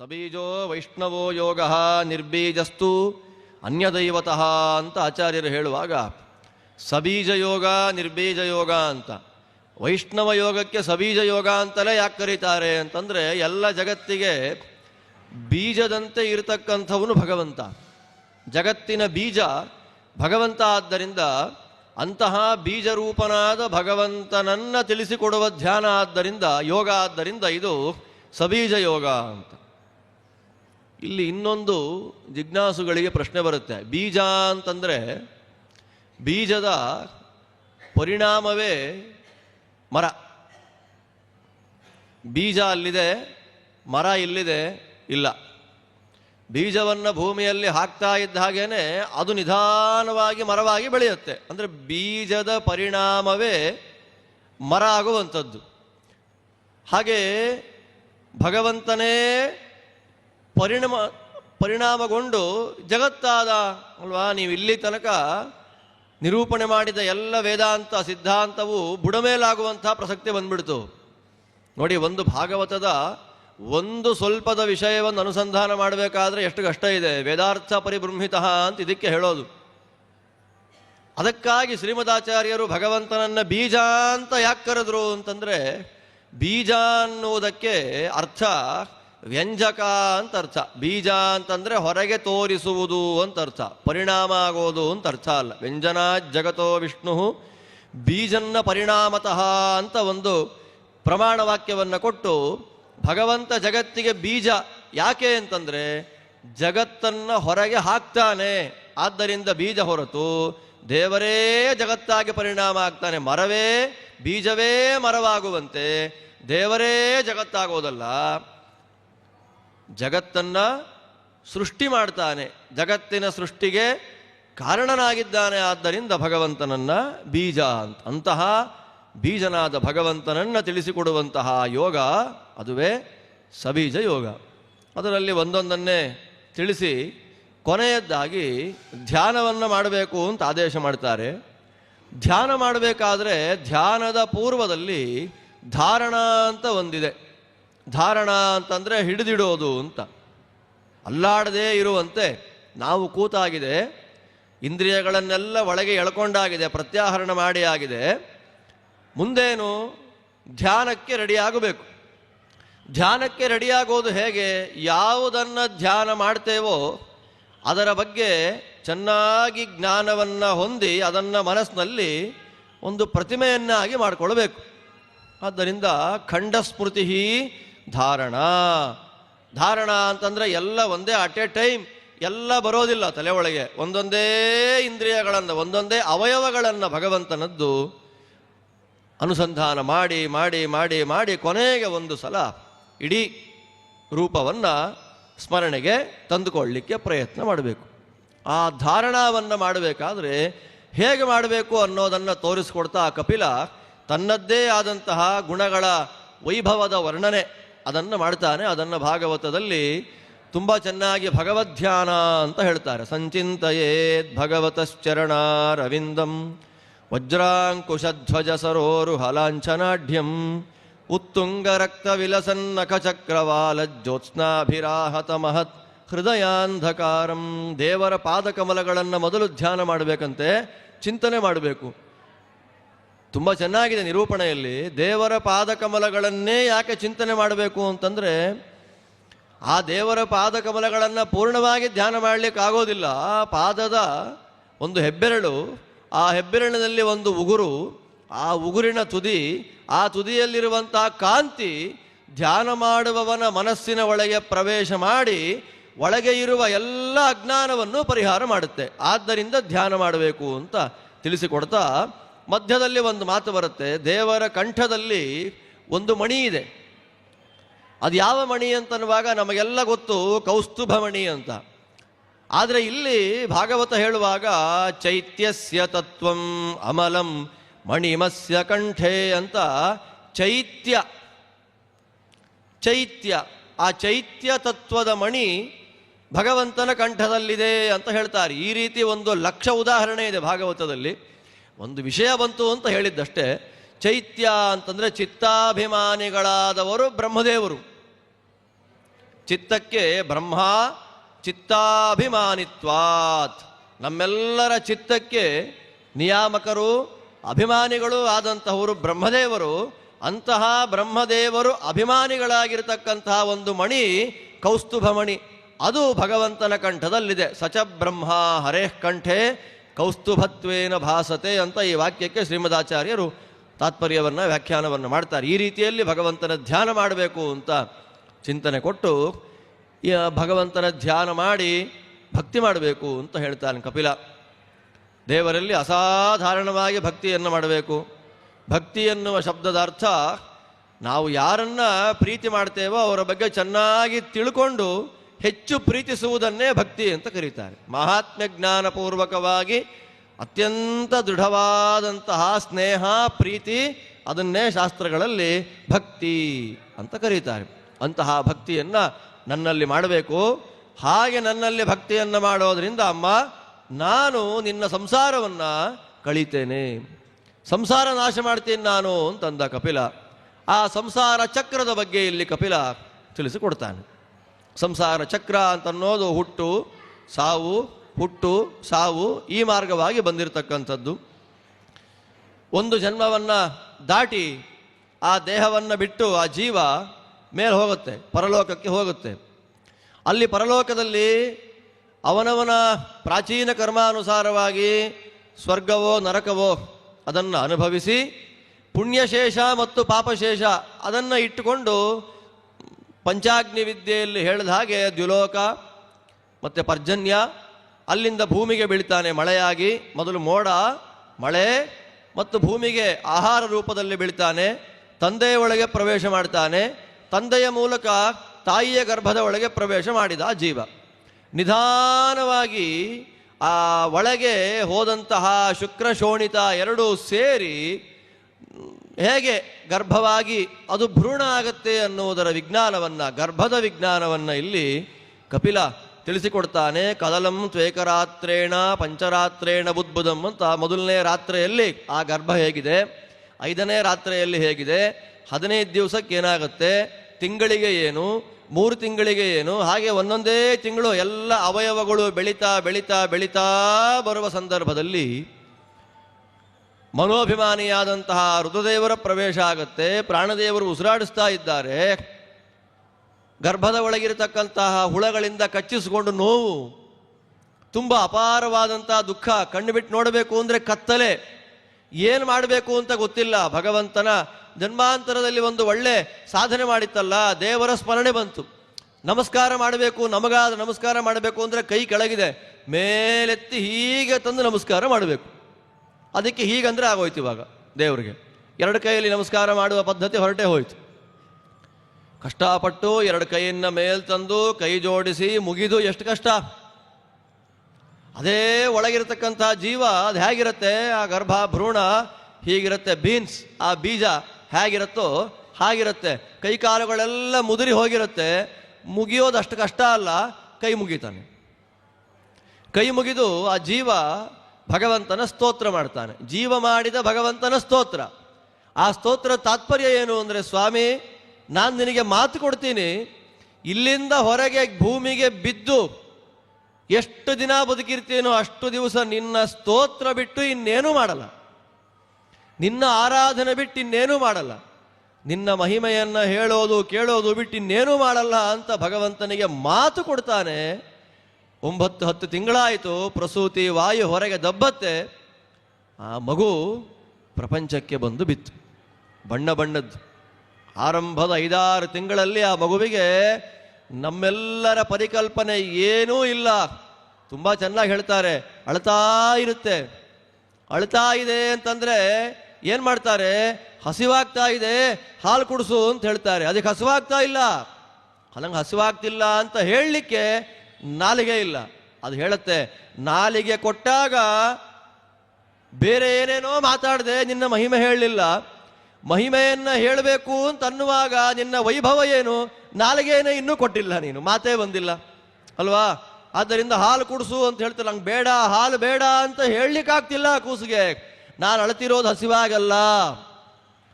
ಸಬೀಜೋ ವೈಷ್ಣವೋ ಯೋಗ ನಿರ್ಬೀಜಸ್ತು ಅನ್ಯದೈವತಃ ಅಂತ ಆಚಾರ್ಯರು ಹೇಳುವಾಗ ಸಬೀಜ ಯೋಗ ನಿರ್ಬೀಜ ಯೋಗ ಅಂತ. ವೈಷ್ಣವ ಯೋಗಕ್ಕೆ ಸಬೀಜ ಯೋಗ ಅಂತಲೇ ಯಾಕೆ ಕರೀತಾರೆ ಅಂತಂದರೆ ಎಲ್ಲ ಜಗತ್ತಿಗೆ ಬೀಜದಂತೆ ಇರತಕ್ಕಂಥವನು ಭಗವಂತ. ಜಗತ್ತಿನ ಬೀಜ ಭಗವಂತ ಆದ್ದರಿಂದ ಅಂತಹ ಬೀಜರೂಪನಾದ ಭಗವಂತನನ್ನು ತಿಳಿಸಿಕೊಡುವ ಧ್ಯಾನ ಆದ್ದರಿಂದ ಯೋಗ ಆದ್ದರಿಂದ ಇದು ಸಬೀಜ ಯೋಗ ಅಂತ. ಇಲ್ಲಿ ಇನ್ನೊಂದು ಜಿಜ್ಞಾಸುಗಳಿಗೆ ಪ್ರಶ್ನೆ ಬರುತ್ತೆ. ಬೀಜ ಅಂತಂದರೆ ಬೀಜದ ಪರಿಣಾಮವೇ ಮರ. ಬೀಜ ಅಲ್ಲಿದೆ, ಮರ ಇಲ್ಲಿದೆ, ಇಲ್ಲ. ಬೀಜವನ್ನು ಭೂಮಿಯಲ್ಲಿ ಹಾಕ್ತಾ ಇದ್ದ ಹಾಗೇನೆ ಅದು ನಿಧಾನವಾಗಿ ಮರವಾಗಿ ಬೆಳೆಯುತ್ತೆ. ಅಂದರೆ ಬೀಜದ ಪರಿಣಾಮವೇ ಮರ ಆಗುವಂಥದ್ದು. ಹಾಗೆ ಭಗವಂತನೇ ಪರಿಣಾಮ, ಪರಿಣಾಮಗೊಂಡು ಜಗತ್ತಾದ, ಅಲ್ವಾ ನೀವು ಇಲ್ಲಿ ತನಕ ನಿರೂಪಣೆ ಮಾಡಿದ ಎಲ್ಲ ವೇದಾಂತ ಸಿದ್ಧಾಂತವು ಬುಡಮೇಲಾಗುವಂಥ ಪ್ರಸಕ್ತಿ ಬಂದ್ಬಿಡ್ತು. ನೋಡಿ, ಒಂದು ಭಾಗವತದ ಒಂದು ಸ್ವಲ್ಪದ ವಿಷಯವನ್ನು ಅನುಸಂಧಾನ ಮಾಡಬೇಕಾದ್ರೆ ಎಷ್ಟು ಕಷ್ಟ ಇದೆ. ವೇದಾರ್ಥ ಪರಿಬೃಂಹಿತ ಅಂತ ಇದಕ್ಕೆ ಹೇಳೋದು. ಅದಕ್ಕಾಗಿ ಶ್ರೀಮದಾಚಾರ್ಯರು ಭಗವಂತನನ್ನ ಬೀಜ ಅಂತ ಯಾಕೆ ಕರೆದ್ರು ಅಂತಂದರೆ, ಬೀಜ ಅನ್ನುವುದಕ್ಕೆ ಅರ್ಥ ವ್ಯಂಜಕ ಅಂತ ಅರ್ಥ. ಬೀಜ ಅಂತಂದ್ರೆ ಹೊರಗೆ ತೋರಿಸುವುದು ಅಂತ ಅರ್ಥ. ಪರಿಣಾಮ ಆಗೋದು ಅಂತ ಅರ್ಥ ಅಲ್ಲ. ವ್ಯಂಜನಾ ಜಗತೋ ವಿಷ್ಣು ಬೀಜನ್ನ ಪರಿಣಾಮತಃ ಅಂತ ಒಂದು ಪ್ರಮಾಣ ವಾಕ್ಯವನ್ನು ಕೊಟ್ಟು ಭಗವಂತ ಜಗತ್ತಿಗೆ ಬೀಜ ಯಾಕೆ ಅಂತಂದ್ರೆ ಜಗತ್ತನ್ನು ಹೊರಗೆ ಹಾಕ್ತಾನೆ. ಆದ್ದರಿಂದ ಬೀಜ ಹೊರತು ದೇವರೇ ಜಗತ್ತಾಗಿ ಪರಿಣಾಮ ಆಗ್ತಾನೆ. ಮರವೇ ಬೀಜವೇ ಮರವಾಗುವಂತೆ ದೇವರೇ ಜಗತ್ತಾಗೋದಲ್ಲ. ಜಗತ್ತನ್ನ ಸೃಷ್ಟಿ ಮಾಡ್ತಾನೆ. ಜಗತ್ತಿನ ಸೃಷ್ಟಿಗೆ ಕಾರಣನಾಗಿದ್ದಾನೆ. ಆದ್ದರಿಂದ ಭಗವಂತನನ್ನ ಬೀಜ ಅಂತ, ಅಂತಹ ಬೀಜನಾದ ಭಗವಂತನನ್ನು ತಿಳಿಸಿಕೊಡುವಂತಹ ಯೋಗ ಅದುವೇ ಸಬೀಜ ಯೋಗ. ಅದರಲ್ಲಿ ಒಂದೊಂದನ್ನೇ ತಿಳಿಸಿ ಕೊನೆಯದ್ದಾಗಿ ಧ್ಯಾನವನ್ನು ಮಾಡಬೇಕು ಅಂತ ಆದೇಶ ಮಾಡ್ತಾರೆ. ಧ್ಯಾನ ಮಾಡಬೇಕಾದ್ರೆ ಧ್ಯಾನದ ಪೂರ್ವದಲ್ಲಿ ಧಾರಣ ಅಂತ ಒಂದಿದೆ. ಧಾರಣ ಅಂತಂದರೆ ಹಿಡಿದಿಡೋದು ಅಂತ. ಅಲ್ಲಾಡದೇ ಇರುವಂತೆ ನಾವು ಕೂತಾಗಿದೆ, ಇಂದ್ರಿಯಗಳನ್ನೆಲ್ಲ ಒಳಗೆ ಎಳ್ಕೊಂಡಾಗಿದೆ, ಪ್ರತ್ಯಾಹರಣ ಮಾಡಿ ಆಗಿದೆ. ಮುಂದೇನು ಧ್ಯಾನಕ್ಕೆ ರೆಡಿಯಾಗಬೇಕು ಧ್ಯಾನಕ್ಕೆ ರೆಡಿಯಾಗೋದು ಹೇಗೆ, ಯಾವುದನ್ನು ಧ್ಯಾನ ಮಾಡ್ತೇವೋ ಅದರ ಬಗ್ಗೆ ಚೆನ್ನಾಗಿ ಜ್ಞಾನವನ್ನು ಹೊಂದಿ ಅದನ್ನು ಮನಸ್ಸಿನಲ್ಲಿ ಒಂದು ಪ್ರತಿಮೆಯನ್ನಾಗಿ ಮಾಡಿಕೊಳ್ಬೇಕು. ಆದ್ದರಿಂದ ಖಂಡಸ್ಮೃತಿ ಧಾರಣ. ಧಾರಣ ಅಂತಂದರೆ ಎಲ್ಲ ಒಂದೇ ಅಟ್ ಎ ಟೈಮ್ ಎಲ್ಲ ಬರೋದಿಲ್ಲ ತಲೆ ಒಳಗೆ. ಒಂದೊಂದೇ ಇಂದ್ರಿಯಗಳನ್ನು, ಒಂದೊಂದೇ ಅವಯವಗಳನ್ನು ಭಗವಂತನದ್ದು ಅನುಸಂಧಾನ ಮಾಡಿ ಮಾಡಿ ಮಾಡಿ ಮಾಡಿ ಕೊನೆಗೆ ಒಂದು ಸಲ ಇಡೀ ರೂಪವನ್ನು ಸ್ಮರಣೆಗೆ ತಂದುಕೊಳ್ಳಲಿಕ್ಕೆ ಪ್ರಯತ್ನ ಮಾಡಬೇಕು. ಆ ಧಾರಣವನ್ನು ಮಾಡಬೇಕಾದ್ರೆ ಹೇಗೆ ಮಾಡಬೇಕು ಅನ್ನೋದನ್ನು ತೋರಿಸ್ಕೊಡ್ತಾ ಕಪಿಲ ತನ್ನದ್ದೇ ಆದಂತಹ ಗುಣಗಳ ವೈಭವದ ವರ್ಣನೆ. ಅದನ್ನು ಮಾಡ್ತಾನೆ, ಅದನ್ನು ಭಾಗವತದಲ್ಲಿ ತುಂಬ ಚೆನ್ನಾಗಿ ಭಗವದ್ಧ್ಯಾನ ಅಂತ ಹೇಳ್ತಾರೆ. ಸಂಚಿಂತಯೇದ್ ಭಗವತಶ್ಚರಣಾರವಿಂದಂ ವಜ್ರಾಂಕುಶಧ್ವಜ ಸರೋರು ಹಲಾಂಛನಾಢ್ಯಂ ಉತ್ತುಂಗ ರಕ್ತ ವಿಲಸನ್ನಖ ಚಕ್ರವಾಲ ಜ್ಯೋತ್ಸ್ನಾಭಿರಾಹತ ಮಹತ್ ಹೃದಯಾಂಧಕಾರಂ ದೇವರ ಪಾದಕಮಲಗಳನ್ನು ಮೊದಲು ಧ್ಯಾನ ಮಾಡಬೇಕಂತೆ, ಚಿಂತನೆ ಮಾಡಬೇಕು. ತುಂಬ ಚೆನ್ನಾಗಿದೆ ನಿರೂಪಣೆಯಲ್ಲಿ. ದೇವರ ಪಾದಕಮಲಗಳನ್ನೇ ಯಾಕೆ ಚಿಂತನೆ ಮಾಡಬೇಕು ಅಂತಂದರೆ, ಆ ದೇವರ ಪಾದಕಮಲಗಳನ್ನು ಪೂರ್ಣವಾಗಿ ಧ್ಯಾನ ಮಾಡಲಿಕ್ಕಾಗೋದಿಲ್ಲ. ಆ ಪಾದದ ಒಂದು ಹೆಬ್ಬೆರಳು, ಆ ಹೆಬ್ಬೆರಳಿನಲ್ಲಿ ಒಂದು ಉಗುರು, ಆ ಉಗುರಿನ ತುದಿ, ಆ ತುದಿಯಲ್ಲಿರುವಂಥ ಕಾಂತಿ ಧ್ಯಾನ ಮಾಡುವವನ ಮನಸ್ಸಿನ ಒಳಗೆ ಪ್ರವೇಶ ಮಾಡಿ, ಒಳಗೆ ಇರುವ ಎಲ್ಲ ಅಜ್ಞಾನವನ್ನು ಪರಿಹಾರ ಮಾಡುತ್ತೆ. ಆದ್ದರಿಂದ ಧ್ಯಾನ ಮಾಡಬೇಕು ಅಂತ ತಿಳಿಸಿಕೊಡ್ತಾ ಮಧ್ಯದಲ್ಲಿ ಒಂದು ಮಾತು ಬರುತ್ತೆ, ದೇವರ ಕಂಠದಲ್ಲಿ ಒಂದು ಮಣಿ ಇದೆ. ಅದು ಯಾವ ಮಣಿ ಅಂತನ್ನುವಾಗ ನಮಗೆಲ್ಲ ಗೊತ್ತು, ಕೌಸ್ತುಭ ಮಣಿ ಅಂತ. ಆದರೆ ಇಲ್ಲಿ ಭಾಗವತ ಹೇಳುವಾಗ, ಚೈತ್ಯಸ್ಯ ತತ್ವಂ ಅಮಲಂ ಮಣಿಮಸ್ಯ ಕಂಠೆ ಅಂತ ಚೈತ್ಯ. ಚೈತ್ಯ, ಆ ಚೈತ್ಯ ತತ್ವದ ಮಣಿ ಭಗವಂತನ ಕಂಠದಲ್ಲಿದೆ ಅಂತ ಹೇಳ್ತಾರೆ. ಈ ರೀತಿ ಒಂದು ಲಕ್ಷ ಉದಾಹರಣೆ ಇದೆ ಭಾಗವತದಲ್ಲಿ. ಒಂದು ವಿಷಯ ಬಂತು ಅಂತ ಹೇಳಿದ್ದಷ್ಟೇ, ಚೈತ್ಯ ಅಂತಂದರೆ ಚಿತ್ತಾಭಿಮಾನಿಗಳಾದವರು ಬ್ರಹ್ಮದೇವರು. ಚಿತ್ತಕ್ಕೆ ಬ್ರಹ್ಮ, ಚಿತ್ತಾಭಿಮಾನಿತ್ವಾತ್. ನಮ್ಮೆಲ್ಲರ ಚಿತ್ತಕ್ಕೆ ನಿಯಾಮಕರು, ಅಭಿಮಾನಿಗಳು ಆದಂತಹವರು ಬ್ರಹ್ಮದೇವರು. ಅಂತಹ ಬ್ರಹ್ಮದೇವರು ಅಭಿಮಾನಿಗಳಾಗಿರತಕ್ಕಂತಹ ಒಂದು ಮಣಿ ಕೌಸ್ತುಭಮಣಿ. ಅದು ಭಗವಂತನ ಕಂಠದಲ್ಲಿದೆ. ಸಚ ಬ್ರಹ್ಮ ಹರೇಃ ಕಂಠೆ ಕೌಸ್ತುಭತ್ವೇನ ಭಾಸತೆ ಅಂತ ಈ ವಾಕ್ಯಕ್ಕೆ ಶ್ರೀಮದಾಚಾರ್ಯರು ತಾತ್ಪರ್ಯವನ್ನು, ವ್ಯಾಖ್ಯಾನವನ್ನು ಮಾಡ್ತಾರೆ. ಈ ರೀತಿಯಲ್ಲಿ ಭಗವಂತನ ಧ್ಯಾನ ಮಾಡಬೇಕು ಅಂತ ಚಿಂತನೆ ಕೊಟ್ಟು ಭಗವಂತನ ಧ್ಯಾನ ಮಾಡಿ ಭಕ್ತಿ ಮಾಡಬೇಕು ಅಂತ ಹೇಳ್ತಾನೆ ಕಪಿಲ. ದೇವರಲ್ಲಿ ಅಸಾಧಾರಣವಾಗಿ ಭಕ್ತಿಯನ್ನು ಮಾಡಬೇಕು. ಭಕ್ತಿ ಎನ್ನುವ ಶಬ್ದದ ಅರ್ಥ ನಾವು ಯಾರನ್ನು ಪ್ರೀತಿ ಮಾಡ್ತೇವೋ ಅವರ ಬಗ್ಗೆ ಚೆನ್ನಾಗಿ ತಿಳ್ಕೊಂಡು ಹೆಚ್ಚು ಪ್ರೀತಿಸುವುದನ್ನೇ ಭಕ್ತಿ ಅಂತ ಕರೀತಾರೆ. ಮಹಾತ್ಮ್ಯ ಜ್ಞಾನಪೂರ್ವಕವಾಗಿ ಅತ್ಯಂತ ದೃಢವಾದಂತಹ ಸ್ನೇಹ, ಪ್ರೀತಿ, ಅದನ್ನೇ ಶಾಸ್ತ್ರಗಳಲ್ಲಿ ಭಕ್ತಿ ಅಂತ ಕರೀತಾರೆ. ಅಂತಹ ಭಕ್ತಿಯನ್ನು ನನ್ನಲ್ಲಿ ಮಾಡಬೇಕು. ಹಾಗೆ ನನ್ನಲ್ಲಿ ಭಕ್ತಿಯನ್ನು ಮಾಡೋದರಿಂದ ಅಮ್ಮ, ನಾನು ನಿನ್ನ ಸಂಸಾರವನ್ನು ಕಳೀತೇನೆ. ಸಂಸಾರ ನಾಶ ಮಾಡ್ತೀನಿ ನಾನು ಅಂತಂದ ಕಪಿಲ. ಆ ಸಂಸಾರ ಚಕ್ರದ ಬಗ್ಗೆ ಇಲ್ಲಿ ಕಪಿಲ ತಿಳಿಸಿಕೊಡ್ತಾನೆ. ಸಂಸಾರ ಚಕ್ರ ಅಂತನ್ನೋದು ಹುಟ್ಟು, ಸಾವು ಹುಟ್ಟು, ಸಾವು ಈ ಮಾರ್ಗವಾಗಿ ಬಂದಿರತಕ್ಕಂಥದ್ದು. ಒಂದು ಜನ್ಮವನ್ನು ದಾಟಿ ಆ ದೇಹವನ್ನು ಬಿಟ್ಟು ಆ ಜೀವ ಮೇಲೆ ಹೋಗುತ್ತೆ, ಪರಲೋಕಕ್ಕೆ ಹೋಗುತ್ತೆ. ಅಲ್ಲಿ ಪರಲೋಕದಲ್ಲಿ ಅವನವನ ಪ್ರಾಚೀನ ಕರ್ಮಾನುಸಾರವಾಗಿ ಸ್ವರ್ಗವೋ, ನರಕವೋ ಅದನ್ನು ಅನುಭವಿಸಿ ಪುಣ್ಯಶೇಷ ಮತ್ತು ಪಾಪಶೇಷ ಅದನ್ನು ಇಟ್ಟುಕೊಂಡು ಪಂಚಾಗ್ನಿ ವಿದ್ಯೆಯಲ್ಲಿ ಹೇಳಿದ ಹಾಗೆ ದ್ಯುಲೋಕ ಮತ್ತು ಪರ್ಜನ್ಯ ಅಲ್ಲಿಂದ ಭೂಮಿಗೆ ಬೀಳ್ತಾನೆ ಮಳೆಯಾಗಿ ಮೊದಲು ಮೋಡ, ಮಳೆ ಮತ್ತು ಭೂಮಿಗೆ ಆಹಾರ ರೂಪದಲ್ಲಿ ಬೀಳ್ತಾನೆ, ತಂದೆಯ ಒಳಗೆ ಪ್ರವೇಶ ಮಾಡ್ತಾನೆ, ತಂದೆಯ ಮೂಲಕ ತಾಯಿಯ ಗರ್ಭದ ಒಳಗೆ ಪ್ರವೇಶ ಮಾಡಿದ ಜೀವ. ನಿಧಾನವಾಗಿ ಆ ಒಳಗೆ ಹೋದಂತಹ ಶುಕ್ರ ಶೋಣಿತ ಎರಡೂ ಸೇರಿ ಹೇಗೆ ಗರ್ಭವಾಗಿ ಅದು ಭ್ರೂಣ ಆಗತ್ತೆ ಅನ್ನುವುದರ ವಿಜ್ಞಾನವನ್ನು, ಗರ್ಭದ ವಿಜ್ಞಾನವನ್ನು ಇಲ್ಲಿ ಕಪಿಲ ತಿಳಿಸಿಕೊಡ್ತಾನೆ, ಕದಲಂ ತ್ವೇಕರಾತ್ರೇಣ ಪಂಚರಾತ್ರೇಣ ಬುದ್ಬುದಂ ಅಂತ ಮೊದಲನೇ ರಾತ್ರಿಯಲ್ಲಿ ಆ ಗರ್ಭ ಹೇಗಿದೆ, ಐದನೇ ರಾತ್ರಿಯಲ್ಲಿ ಹೇಗಿದೆ, ಹದಿನೈದು ದಿವಸಕ್ಕೆ ಏನಾಗುತ್ತೆ, ತಿಂಗಳಿಗೆ ಏನು, ಮೂರು ತಿಂಗಳಿಗೆ ಏನು, ಹಾಗೆ ಒಂದೊಂದೇ ತಿಂಗಳು ಎಲ್ಲ ಅವಯವಗಳು ಬೆಳೀತಾ ಬೆಳೀತಾ ಬೆಳೀತಾ ಬರುವ ಸಂದರ್ಭದಲ್ಲಿ ಮನೋಭಿಮಾನಿಯಾದಂತಹ ರುದ್ರದೇವರ ಪ್ರವೇಶ ಆಗುತ್ತೆ, ಪ್ರಾಣದೇವರು ಉಸಿರಾಡಿಸ್ತಾ ಇದ್ದಾರೆ. ಗರ್ಭದ ಒಳಗಿರತಕ್ಕಂತಹ ಹುಳಗಳಿಂದ ಕಚ್ಚಿಸಿಕೊಂಡು ನೋವು ತುಂಬ ಅಪಾರವಾದಂತಹ ದುಃಖ. ಕಣ್ಣು ಬಿಟ್ಟು ನೋಡಬೇಕು ಅಂದರೆ ಕತ್ತಲೆ. ಏನು ಮಾಡಬೇಕು ಅಂತ ಗೊತ್ತಿಲ್ಲ. ಭಗವಂತನ ಜನ್ಮಾಂತರದಲ್ಲಿ ಒಂದು ಒಳ್ಳೆ ಸಾಧನೆ ಮಾಡಿತ್ತಲ್ಲ, ದೇವರ ಸ್ಮರಣೆ ಬಂತು. ನಮಸ್ಕಾರ ಮಾಡಬೇಕು, ನಮಗಾದ ನಮಸ್ಕಾರ ಮಾಡಬೇಕು ಅಂದರೆ ಕೈ ಕೆಳಗಿದೆ. ಮೇಲೆತ್ತಿ ಹೀಗೆ ತಂದು ನಮಸ್ಕಾರ ಮಾಡಬೇಕು. ಅದಕ್ಕೆ ಹೀಗಂದ್ರೆ ಆಗೋಯ್ತು ಇವಾಗ ದೇವರಿಗೆ. ಎರಡು ಕೈಯಲ್ಲಿ ನಮಸ್ಕಾರ ಮಾಡುವ ಪದ್ಧತಿ ಹೊರಟೇ ಹೋಯ್ತು. ಕಷ್ಟಪಟ್ಟು ಎರಡು ಕೈಯನ್ನ ಮೇಲ್ ತಂದು ಕೈ ಜೋಡಿಸಿ ಮುಗಿದು ಎಷ್ಟು ಕಷ್ಟ. ಅದೇ ಒಳಗಿರತಕ್ಕಂಥ ಜೀವ ಅದು ಹೇಗಿರುತ್ತೆ? ಆ ಗರ್ಭ ಭ್ರೂಣ, ಹೀಗಿರುತ್ತೆ ಬೀನ್ಸ್, ಆ ಬೀಜ ಹೇಗಿರುತ್ತೋ ಹಾಗಿರುತ್ತೆ. ಕೈ ಕಾಲುಗಳೆಲ್ಲ ಮುದುರಿ ಹೋಗಿರುತ್ತೆ. ಮುಗಿಯೋದು ಅಷ್ಟು ಕಷ್ಟ ಅಲ್ಲ, ಕೈ ಮುಗಿತಾನೆ. ಕೈ ಮುಗಿದು ಆ ಜೀವ ಭಗವಂತನ ಸ್ತೋತ್ರ ಮಾಡ್ತಾನೆ. ಜೀವ ಮಾಡಿದ ಭಗವಂತನ ಸ್ತೋತ್ರ. ಆ ಸ್ತೋತ್ರ ತಾತ್ಪರ್ಯ ಏನು ಅಂದರೆ, ಸ್ವಾಮಿ, ನಾನು ನಿನಗೆ ಮಾತು ಕೊಡ್ತೀನಿ. ಇಲ್ಲಿಂದ ಹೊರಗೆ ಭೂಮಿಗೆ ಬಿದ್ದು ಎಷ್ಟು ದಿನ ಬದುಕಿರ್ತೀನೋ ಅಷ್ಟು ದಿವಸ ನಿನ್ನ ಸ್ತೋತ್ರ ಬಿಟ್ಟು ಇನ್ನೇನು ಮಾಡಲ್ಲ. ನಿನ್ನ ಆರಾಧನೆ ಬಿಟ್ಟು ಇನ್ನೇನು ಮಾಡಲ್ಲ. ನಿನ್ನ ಮಹಿಮೆಯನ್ನು ಹೇಳೋದು, ಕೇಳೋದು ಬಿಟ್ಟು ಇನ್ನೇನು ಮಾಡಲ್ಲ ಅಂತ ಭಗವಂತನಿಗೆ ಮಾತು ಕೊಡ್ತಾನೆ. ಒಂಬತ್ತು ಹತ್ತು ತಿಂಗಳಾಯಿತು, ಪ್ರಸೂತಿ ವಾಯು ಹೊರಗೆ ದಬ್ಬತ್ತೆ. ಆ ಮಗು ಪ್ರಪಂಚಕ್ಕೆ ಬಂದು ಬಿತ್ತು. ಬಣ್ಣ ಬಣ್ಣದ್ದು. ಆರಂಭದ ಐದಾರು ತಿಂಗಳಲ್ಲಿ ಆ ಮಗುವಿಗೆ ನಮ್ಮೆಲ್ಲರ ಪರಿಕಲ್ಪನೆ ಏನೂ ಇಲ್ಲ. ತುಂಬ ಚೆನ್ನಾಗಿ ಹೇಳ್ತಾರೆ, ಅಳ್ತಾ ಇರುತ್ತೆ. ಅಳ್ತಾ ಇದೆ ಅಂತಂದರೆ ಏನು ಮಾಡ್ತಾರೆ? ಹಸಿವಾಗ್ತಾ ಇದೆ, ಹಾಲು ಕುಡಿಸು ಅಂತ ಹೇಳ್ತಾರೆ. ಅದಕ್ಕೆ ಹಸಿವಾಗ್ತಾ ಇಲ್ಲ. ಅದಂಗೆ ಹಸಿವಾಗ್ತಿಲ್ಲ ಅಂತ ಹೇಳಲಿಕ್ಕೆ ನಾಲಿಗೆ ಇಲ್ಲ. ಅದು ಹೇಳುತ್ತೆ, ನಾಲಿಗೆ ಕೊಟ್ಟಾಗ ಬೇರೆ ಏನೇನೋ ಮಾತಾಡದೆ, ನಿನ್ನ ಮಹಿಮೆ ಹೇಳಲಿಲ್ಲ. ಮಹಿಮೆಯನ್ನ ಹೇಳಬೇಕು ಅಂತ ಅನ್ನುವಾಗ ನಿನ್ನ ವೈಭವ ಏನು? ನಾಲಿಗೆಯೇ ಇನ್ನೂ ಕೊಟ್ಟಿಲ್ಲ ನೀನು, ಮಾತೇ ಬಂದಿಲ್ಲ. ಅಲ್ವಾ? ಆದ್ದರಿಂದ ಹಾಲು ಕುಡಿಸು ಅಂತ ಹೇಳ್ತಾರೆ, ನಂಗೆ ಬೇಡ, ಹಾಲು ಬೇಡ ಅಂತ ಹೇಳಲಿಕ್ಕಾಗ್ತಿಲ್ಲ ಕೂಸಿಗೆ. ನಾನು ಅಳತಿರೋದು ಹಸಿವಾಗಲ್ಲ.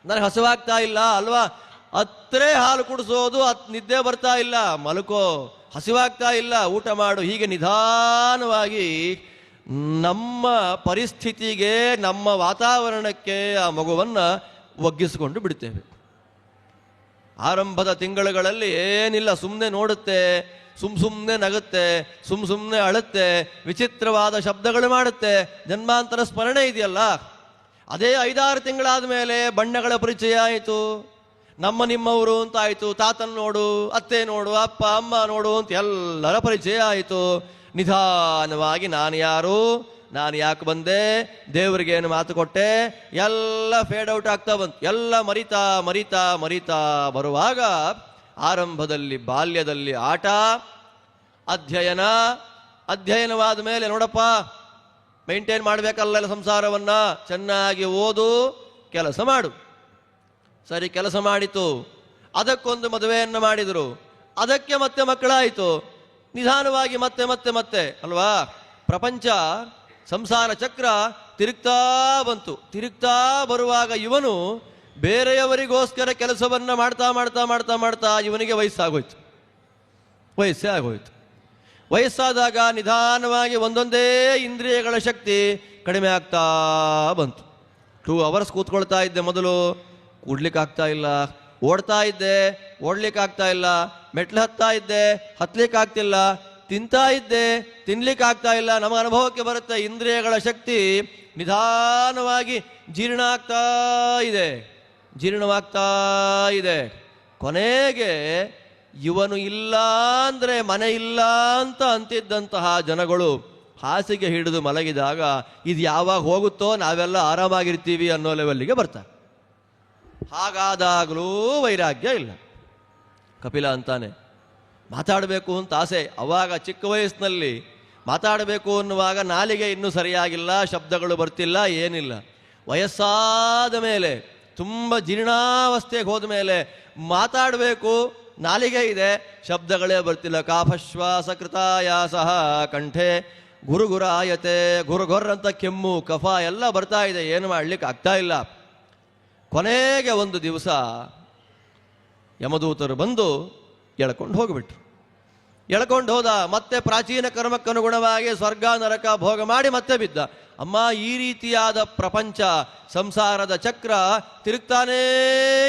ನನಗೆ ಹಸಿವಾಗ್ತಾ ಇಲ್ಲ, ಅಲ್ವಾ? ಹತ್ರೇ ಹಾಲು ಕುಡಿಸೋದು ಅತ್ ನಿದ್ದೆ ಬರ್ತಾ ಇಲ್ಲ, ಮಲಕೋ, ಹಸಿವಾಗ್ತಾ ಇಲ್ಲ, ಊಟ ಮಾಡು. ಹೀಗೆ ನಿಧಾನವಾಗಿ ನಮ್ಮ ಪರಿಸ್ಥಿತಿಗೆ, ನಮ್ಮ ವಾತಾವರಣಕ್ಕೆ ಆ ಮಗುವನ್ನು ಒಗ್ಗಿಸಿಕೊಂಡು ಬಿಡ್ತೇವೆ. ಆರಂಭದ ತಿಂಗಳುಗಳಲ್ಲಿ ಏನಿಲ್ಲ ಸುಮ್ಮನೆ ನೋಡುತ್ತೆ, ಸುಮ್ ಸುಮ್ಮನೆ ನಗುತ್ತೆ, ಸುಮ್ ಸುಮ್ಮನೆ ಅಳುತ್ತೆ, ವಿಚಿತ್ರವಾದ ಶಬ್ದಗಳು ಮಾಡುತ್ತೆ. ಜನ್ಮಾಂತರ ಸ್ಮರಣೆ ಇದೆಯಲ್ಲ? ಅದೇ ಐದಾರು ತಿಂಗಳಾದ ಮೇಲೆ ಬಣ್ಣಗಳ ಪರಿಚಯ ಆಯಿತು. ನಮ್ಮ ನಿಮ್ಮವರು ಅಂತ ಆಯಿತು ತಾತನ್ ನೋಡು, ಅತ್ತೆ ನೋಡು, ಅಪ್ಪ, ಅಮ್ಮ ನೋಡು ಅಂತ ಎಲ್ಲರ ಪರಿಚಯ ಆಯಿತು. ನಿಧಾನವಾಗಿ ನಾನು ಯಾರು? ನಾನು ಯಾಕೆ ಬಂದೆ? ದೇವರಿಗೆ ಏನು ಮಾತು ಕೊಟ್ಟೆ? ಎಲ್ಲ ಫೇಡ್ ಔಟ್ ಆಗ್ತಾ ಬಂತು. ಎಲ್ಲ ಮರಿತಾ ಮರಿತಾ ಮರಿತಾ ಬರುವಾಗ ಆರಂಭದಲ್ಲಿ, ಬಾಲ್ಯದಲ್ಲಿ ಆಟ, ಅಧ್ಯಯನ, ಅಧ್ಯಯನವಾದ ಮೇಲೆ ನೋಡಪ್ಪ ಮೇಂಟೈನ್ ಮಾಡಬೇಕಲ್ಲ ಸಂಸಾರವನ್ನ, ಚೆನ್ನಾಗಿ ಓದು, ಕೆಲಸ ಮಾಡು. ಸರಿ, ಕೆಲಸ ಮಾಡಿತು. ಅದಕ್ಕೊಂದು ಮದುವೆಯನ್ನು ಮಾಡಿದರು. ಅದಕ್ಕೆ ಮತ್ತೆ ಮಕ್ಕಳಾಯಿತು. ನಿಧಾನವಾಗಿ ಮತ್ತೆ ಮತ್ತೆ ಮತ್ತೆ, ಅಲ್ವಾ? ಪ್ರಪಂಚ, ಸಂಸಾರ ಚಕ್ರ ತಿರುಗ್ತಾ ಬಂತು. ತಿರುಗ್ತಾ ಬರುವಾಗ ಇವನು ಬೇರೆಯವರಿಗೋಸ್ಕರ ಕೆಲಸವನ್ನು ಮಾಡ್ತಾ ಮಾಡ್ತಾ ಮಾಡ್ತಾ ಮಾಡ್ತಾ ಇವನಿಗೆ ವಯಸ್ಸಾಗೋಯ್ತು. ವಯಸ್ಸೇ ಆಗೋಯ್ತು. ವಯಸ್ಸಾದಾಗ ನಿಧಾನವಾಗಿ ಒಂದೊಂದೇ ಇಂದ್ರಿಯಗಳ ಶಕ್ತಿ ಕಡಿಮೆ ಆಗ್ತಾ ಬಂತು. ಟೂ ಅವರ್ಸ್ ಕೂತ್ಕೊಳ್ತಾ ಇದ್ದೆ ಮೊದಲು. ಕೂಡ್ಲಿಕ್ಕೆ ಆಗ್ತಾ ಇಲ್ಲ. ಓಡ್ತಾ ಇದ್ದೆ, ಓಡ್ಲಿಕ್ಕೆ ಆಗ್ತಾ ಇಲ್ಲ. ಮೆಟ್ಲು ಹತ್ತಾ ಇದ್ದೆ, ಹತ್ಲಿಕ್ಕೆ ಆಗ್ತಿಲ್ಲ. ತಿಂತಾ ಇದ್ದೆ, ತಿನ್ಲಿಕ್ಕೆ ಆಗ್ತಾ ಇಲ್ಲ. ನಮ್ಮ ಅನುಭವಕ್ಕೆ ಬರುತ್ತೆ ಇಂದ್ರಿಯಗಳ ಶಕ್ತಿ ನಿಧಾನವಾಗಿ ಜೀರ್ಣ ಆಗ್ತಾ ಇದೆ. ಜೀರ್ಣವಾಗ್ತಾ ಇದೆ. ಕೊನೆಗೆ ಇವನು ಇಲ್ಲ ಅಂದರೆ ಮನೆ ಇಲ್ಲ ಅಂತ ಅಂತಿದ್ದಂತಹ ಜನಗಳು ಹಾಸಿಗೆ ಹಿಡಿದು ಮಲಗಿದಾಗ, ಇದು ಯಾವಾಗ ಹೋಗುತ್ತೋ ನಾವೆಲ್ಲ ಆರಾಮಾಗಿರ್ತೀವಿ ಅನ್ನೋ ಲೆವೆಲ್ಲಿಗೆ ಬರ್ತಾರೆ. ಹಾಗಾದಾಗಲೂ ವೈರಾಗ್ಯ ಇಲ್ಲ. ಕಪಿಲ ಅಂತಾನೆ, ಮಾತಾಡಬೇಕು ಅಂತ ಆಸೆ. ಅವಾಗ ಚಿಕ್ಕ ವಯಸ್ಸಿನಲ್ಲಿ ಮಾತಾಡಬೇಕು ಅನ್ನುವಾಗ ನಾಲಿಗೆ ಇನ್ನೂ ಸರಿಯಾಗಿಲ್ಲ, ಶಬ್ದಗಳು ಬರ್ತಿಲ್ಲ, ಏನಿಲ್ಲ. ವಯಸ್ಸಾದ ಮೇಲೆ, ತುಂಬ ಜೀರ್ಣಾವಸ್ಥೆಗೆ ಹೋದ ಮೇಲೆ ಮಾತಾಡಬೇಕು, ನಾಲಿಗೆ ಇದೆ, ಶಬ್ದಗಳೇ ಬರ್ತಿಲ್ಲ. ಕಾಫಶ್ವಾಸ ಸಹ ಕಂಠೆ, ಗುರುಗುರಾಯತೆ ಗುರುಗೊರ್ ಅಂತ ಕೆಮ್ಮು, ಕಫ ಎಲ್ಲ ಬರ್ತಾ ಇದೆ. ಏನು ಮಾಡ್ಲಿಕ್ಕೆ ಆಗ್ತಾ ಇಲ್ಲ. ಕೊನೆಗೆ ಒಂದು ದಿವಸ ಯಮದೂತರು ಬಂದು ಎಳ್ಕೊಂಡು ಹೋಗಿಬಿಟ್ರು. ಎಳ್ಕೊಂಡು ಹೋದ ಮತ್ತೆ ಪ್ರಾಚೀನ ಕರ್ಮಕ್ಕನುಗುಣವಾಗಿ ಸ್ವರ್ಗ, ನರಕ ಭೋಗ ಮಾಡಿ ಮತ್ತೆ ಬಿದ್ದ. ಅಮ್ಮ, ಈ ರೀತಿಯಾದ ಪ್ರಪಂಚ, ಸಂಸಾರದ ಚಕ್ರ ತಿರುಗ್ತಾನೇ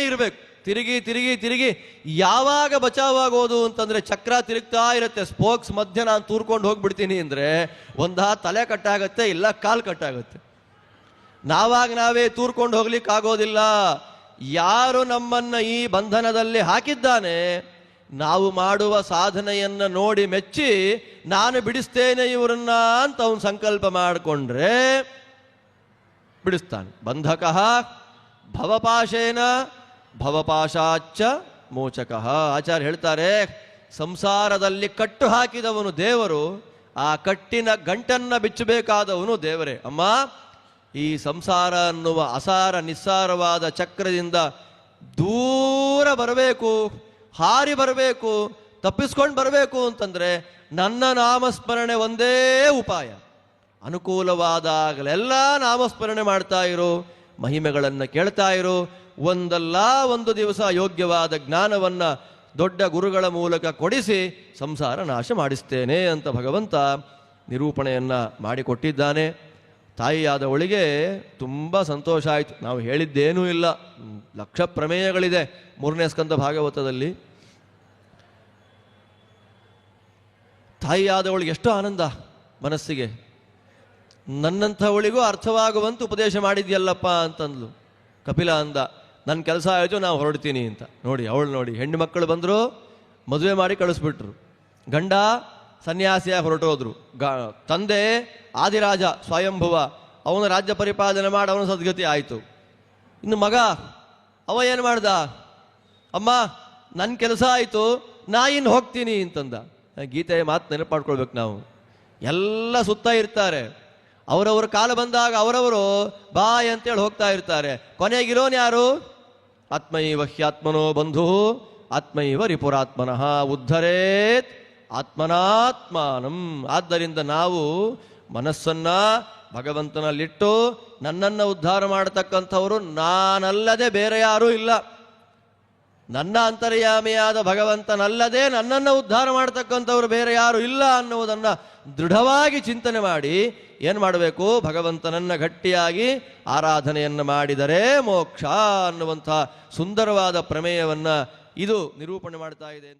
ಇರಬೇಕು. ತಿರುಗಿ ತಿರುಗಿ ತಿರುಗಿ ಯಾವಾಗ ಬಚಾವಾಗೋದು ಅಂತಂದ್ರೆ ಚಕ್ರ ತಿರುಗ್ತಾ ಇರುತ್ತೆ. ಸ್ಪೋಕ್ಸ್ ಮಧ್ಯ ನಾನು ತೂರ್ಕೊಂಡು ಹೋಗ್ಬಿಡ್ತೀನಿ ಅಂದ್ರೆ ಒಂದಾ ತಲೆ ಕಟ್ಟಾಗತ್ತೆ, ಇಲ್ಲ ಕಾಲು ಕಟ್ಟಾಗತ್ತೆ. ನಾವಾಗ ನಾವೇ ತೂರ್ಕೊಂಡು ಹೋಗ್ಲಿಕ್ಕಾಗೋದಿಲ್ಲ. ಯಾರು ನಮ್ಮನ್ನ ಈ ಬಂಧನದಲ್ಲಿ ಹಾಕಿದ್ದಾನೆ, ನಾವು ಮಾಡುವ ಸಾಧನೆಯನ್ನ ನೋಡಿ ಮೆಚ್ಚಿ, ನಾನು ಬಿಡಿಸ್ತೇನೆ ಇವರನ್ನ ಅಂತ ಅವನು ಸಂಕಲ್ಪ ಮಾಡಿಕೊಂಡ್ರೆ ಬಿಡಿಸ್ತಾನೆ. ಬಂಧಕಃ ಭವಪಾಶೇನ ಭವಪಾಶಾಚ ಮೋಚಕಃ. ಆಚಾರ್ಯ ಹೇಳ್ತಾರೆ, ಸಂಸಾರದಲ್ಲಿ ಕಟ್ಟು ಹಾಕಿದವನು ದೇವರು, ಆ ಕಟ್ಟಿನ ಗಂಟನ್ನ ಬಿಚ್ಚಬೇಕಾದವನು ದೇವರೇ. ಅಮ್ಮ ಈ ಸಂಸಾರ ಅನ್ನುವ ಅಸಾರ ನಿಸ್ಸಾರವಾದ ಚಕ್ರದಿಂದ ದೂರ ಬರಬೇಕು, ಹಾರಿ ಬರಬೇಕು, ತಪ್ಪಿಸ್ಕೊಂಡು ಬರಬೇಕು ಅಂತಂದರೆ ನನ್ನ ನಾಮಸ್ಮರಣೆ ಒಂದೇ ಉಪಾಯ. ಅನುಕೂಲವಾದಾಗಲೆಲ್ಲ ನಾಮಸ್ಮರಣೆ ಮಾಡ್ತಾ ಇರು, ಮಹಿಮೆಗಳನ್ನು ಕೇಳ್ತಾ ಇರು, ಒಂದಲ್ಲ ಒಂದು ದಿವಸ ಯೋಗ್ಯವಾದ ಜ್ಞಾನವನ್ನು ದೊಡ್ಡ ಗುರುಗಳ ಮೂಲಕ ಕೊಡಿಸಿ ಸಂಸಾರ ನಾಶ ಮಾಡಿಸ್ತೇನೆ ಅಂತ ಭಗವಂತ ನಿರೂಪಣೆಯನ್ನು ಮಾಡಿಕೊಟ್ಟಿದ್ದಾನೆ. ತಾಯಿಯಾದವಳಿಗೆ ತುಂಬ ಸಂತೋಷ ಆಯಿತು. ನಾವು ಹೇಳಿದ್ದೇನೂ ಇಲ್ಲ. ಲಕ್ಷ ಪ್ರಮೇಯಗಳಿದೆ ಮೂರನೇ ಸ್ಕಂದ ಭಾಗವತದಲ್ಲಿ. ತಾಯಿಯಾದವಳಿಗೆ ಎಷ್ಟು ಆನಂದ ಮನಸ್ಸಿಗೆ. ನನ್ನಂಥವಳಿಗೂ ಅರ್ಥವಾಗುವಂತ ಉಪದೇಶ ಮಾಡಿದ್ಯಲ್ಲಪ್ಪ ಅಂತಂದ್ಲು. ಕಪಿಲ ಅಂದ ನನ್ನ ಕೆಲಸ ಆಯಿತು, ನಾವು ಹೊರಡ್ತೀನಿ ಅಂತ. ನೋಡಿ, ಅವಳು ನೋಡಿ ಹೆಣ್ಣು ಮಕ್ಕಳು ಬಂದರು, ಮದುವೆ ಮಾಡಿ ಕಳಿಸ್ಬಿಟ್ರು. ಗಂಡ ಸನ್ಯಾಸಿಯಾಗಿ ಹೊರಟೋದ್ರು. ಗ, ತಂದೆ ಆದಿರಾಜ ಸ್ವಯಂಭುವ, ಅವನ ರಾಜ್ಯ ಪರಿಪಾಲನೆ ಮಾಡಿ, ಅವನ ಸದ್ಗತಿ ಆಯಿತು. ಇನ್ನು ಮಗ, ಅವ ಏನು ಮಾಡ್ದ? ಅಮ್ಮ ನನ್ನ ಕೆಲಸ ಆಯಿತು, ನಾ ಇನ್ನು ಹೋಗ್ತೀನಿ ಅಂತಂದ. ಗೀತೆಯ ಮಾತು ನೆನಪಾಡ್ಕೊಳ್ಬೇಕು ನಾವು. ಎಲ್ಲ ಸುತ್ತ ಇರ್ತಾರೆ. ಅವರವರ ಕಾಲ ಬಂದಾಗ ಅವರವರು ಬಾಯ್ ಅಂತೇಳಿ ಹೋಗ್ತಾ ಇರ್ತಾರೆ. ಕೊನೆಗಿರೋನು ಯಾರು? ಆತ್ಮೈವ ಹ್ಯಾತ್ಮನೋ ಬಂಧು, ಆತ್ಮೈವ ರಿಪುರಾತ್ಮನಃ ಉದ್ಧರೇತ್ ಆತ್ಮನಾತ್ಮಾನಂ. ಆದ್ದರಿಂದ ನಾವು ಮನಸ್ಸನ್ನ ಭಗವಂತನಲ್ಲಿಟ್ಟು ನನ್ನನ್ನು ಉದ್ಧಾರ ಮಾಡತಕ್ಕಂಥವರು ನಾನಲ್ಲದೆ ಬೇರೆ ಯಾರೂ ಇಲ್ಲ. ನನ್ನ ಅಂತರ್ಯಾಮಿಯಾದ ಭಗವಂತನಲ್ಲದೆ ನನ್ನನ್ನು ಉದ್ಧಾರ ಮಾಡತಕ್ಕಂಥವ್ರು ಬೇರೆ ಯಾರು ಇಲ್ಲ ಅನ್ನುವುದನ್ನು ದೃಢವಾಗಿ ಚಿಂತನೆ ಮಾಡಿ ಏನು ಮಾಡಬೇಕು? ಭಗವಂತನನ್ನು ಗಟ್ಟಿಯಾಗಿ ಆರಾಧನೆಯನ್ನು ಮಾಡಿದರೆ ಮೋಕ್ಷ ಅನ್ನುವಂಥ ಸುಂದರವಾದ ಪ್ರಮೇಯವನ್ನು ಇದು ನಿರೂಪಣೆ ಮಾಡ್ತಾ ಇದೆ